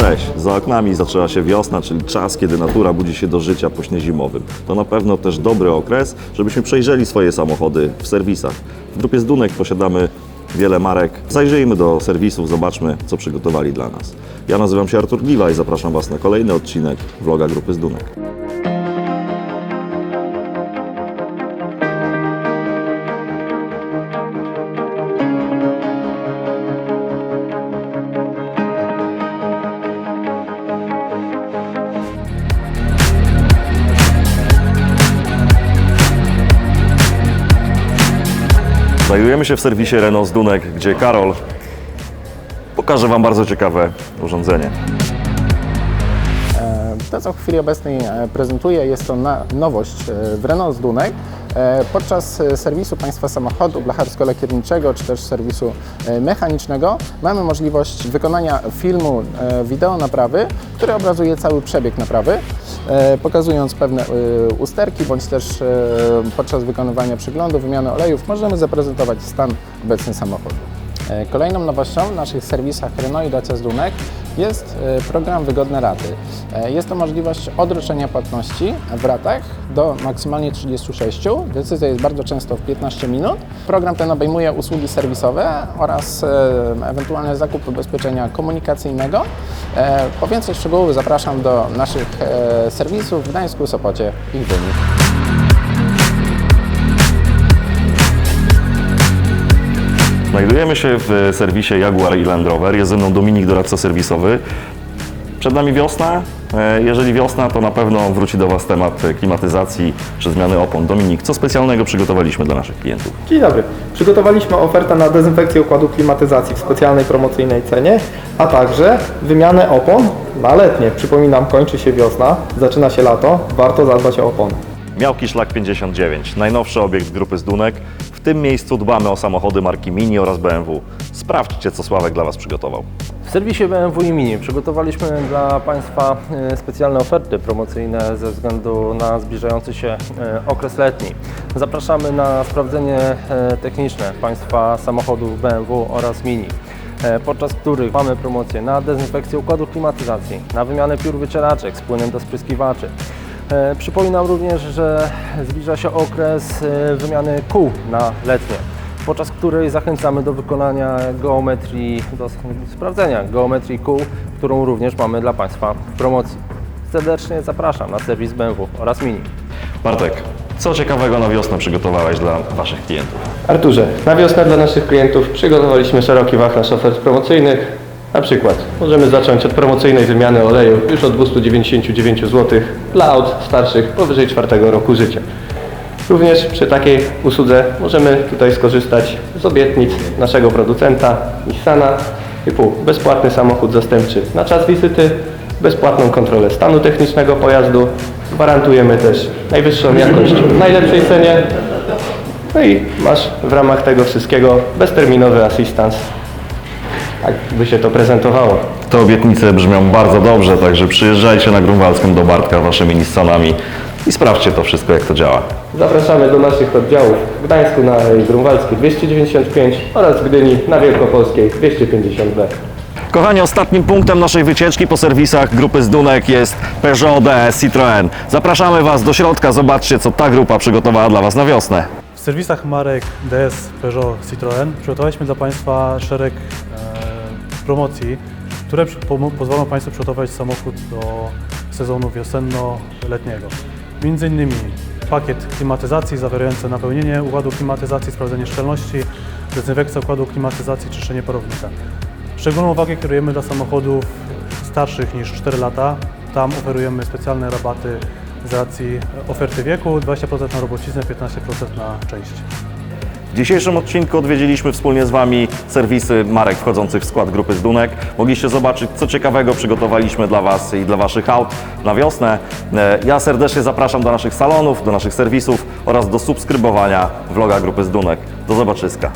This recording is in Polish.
Cześć, za oknami zaczęła się wiosna, czyli czas, kiedy natura budzi się do życia po śnie zimowym. To na pewno też dobry okres, żebyśmy przejrzeli swoje samochody w serwisach. W grupie Zdunek posiadamy wiele marek. Zajrzyjmy do serwisów, zobaczmy, co przygotowali dla nas. Ja nazywam się Artur Gliwa i zapraszam Was na kolejny odcinek vloga grupy Zdunek. Znajdujemy się w serwisie Renault Zdunek, gdzie Karol pokaże Wam bardzo ciekawe urządzenie. To, co w chwili obecnej e, prezentuję, jest to nowość e, w Renault Zdunek. E, Podczas e, serwisu Państwa samochodu blacharsko-lakierniczego czy też serwisu e, mechanicznego mamy możliwość wykonania filmu e, wideo naprawy, który obrazuje cały przebieg naprawy, e, pokazując pewne e, usterki bądź też e, podczas wykonywania przeglądu, wymiany olejów możemy zaprezentować stan obecny samochodu. E, Kolejną nowością w naszych serwisach Renault i Dacia Zdunek jest e, program Wygodne Raty. E, Jest to możliwość odroczenia płatności w ratach do maksymalnie 36. Decyzja jest bardzo często w 15 minut. Program ten obejmuje usługi serwisowe oraz ewentualny zakup ubezpieczenia komunikacyjnego. Po więcej szczegółów zapraszam do naszych serwisów w Gdańsku, Sopocie i Gdyni. Znajdujemy się w serwisie Jaguar i Land Rover. Jest ze mną Dominik, doradca serwisowy. Przed nami wiosna. E, Jeżeli wiosna, to na pewno wróci do Was temat klimatyzacji czy zmiany opon. Dominik, co specjalnego przygotowaliśmy dla naszych klientów? Dzień dobry. Przygotowaliśmy ofertę na dezynfekcję układu klimatyzacji w specjalnej promocyjnej cenie, a także wymianę opon na letnie. Przypominam, kończy się wiosna, zaczyna się lato, warto zadbać o opony. Miałki Szlak 59, najnowszy obiekt grupy Zdunek. W tym miejscu dbamy o samochody marki Mini oraz BMW. Sprawdźcie, co Sławek dla Was przygotował. W serwisie BMW i Mini przygotowaliśmy dla Państwa e, specjalne oferty promocyjne ze względu na zbliżający się e, okres letni. Zapraszamy na sprawdzenie e, techniczne Państwa samochodów BMW oraz Mini, podczas których mamy promocję na dezynfekcję układu klimatyzacji, na wymianę piór wycieraczek z płynem do spryskiwaczy. E, Przypominam również, że zbliża się okres e, wymiany kół na letnie podczas której zachęcamy do wykonania geometrii, do sprawdzenia geometrii kół, którą również mamy dla Państwa w promocji. Serdecznie zapraszam na serwis BMW oraz Mini. Bartek, co ciekawego na wiosnę przygotowałeś dla Waszych klientów? Arturze, na wiosnę dla naszych klientów przygotowaliśmy szeroki wachlarz ofert promocyjnych. Na przykład możemy zacząć od promocyjnej wymiany oleju już od 299 zł dla aut starszych powyżej czwartego roku życia. Również przy takiej usłudze możemy tutaj skorzystać z obietnic naszego producenta Nissana typu bezpłatny samochód zastępczy na czas wizyty, bezpłatną kontrolę stanu technicznego pojazdu. Gwarantujemy też najwyższą jakość w najlepszej cenie. No i masz w ramach tego wszystkiego bezterminowy asystans. Tak by się to prezentowało. Te obietnice brzmią bardzo dobrze, także przyjeżdżajcie na Grunwaldzką do Bartka waszymi Nissanami i sprawdźcie to wszystko, jak to działa. Zapraszamy do naszych oddziałów w Gdańsku na Grunwaldzkiej 295 oraz w Gdyni na Wielkopolskiej 250B. Kochani, ostatnim punktem naszej wycieczki po serwisach grupy Zdunek jest Peugeot DS Citroën. Zapraszamy Was do środka, zobaczcie, co ta grupa przygotowała dla Was na wiosnę. W serwisach marek DS, Peugeot, Citroën przygotowaliśmy dla Państwa szereg promocji, które pozwolą Państwu przygotować samochód do sezonu wiosenno-letniego. Między innymi pakiet klimatyzacji zawierający napełnienie układu klimatyzacji, sprawdzenie szczelności, dezynfekcja układu klimatyzacji, czyszczenie parownika. Szczególną uwagę kierujemy dla samochodów starszych niż 4 lata. Tam oferujemy specjalne rabaty z racji oferty wieku, 20% na robociznę, 15% na część. W dzisiejszym odcinku odwiedziliśmy wspólnie z Wami serwisy marek wchodzących w skład grupy Zdunek. Mogliście zobaczyć, co ciekawego przygotowaliśmy dla Was i dla Waszych aut na wiosnę. E, Ja serdecznie zapraszam do naszych salonów, do naszych serwisów oraz do subskrybowania vloga grupy Zdunek. Do zobaczyska.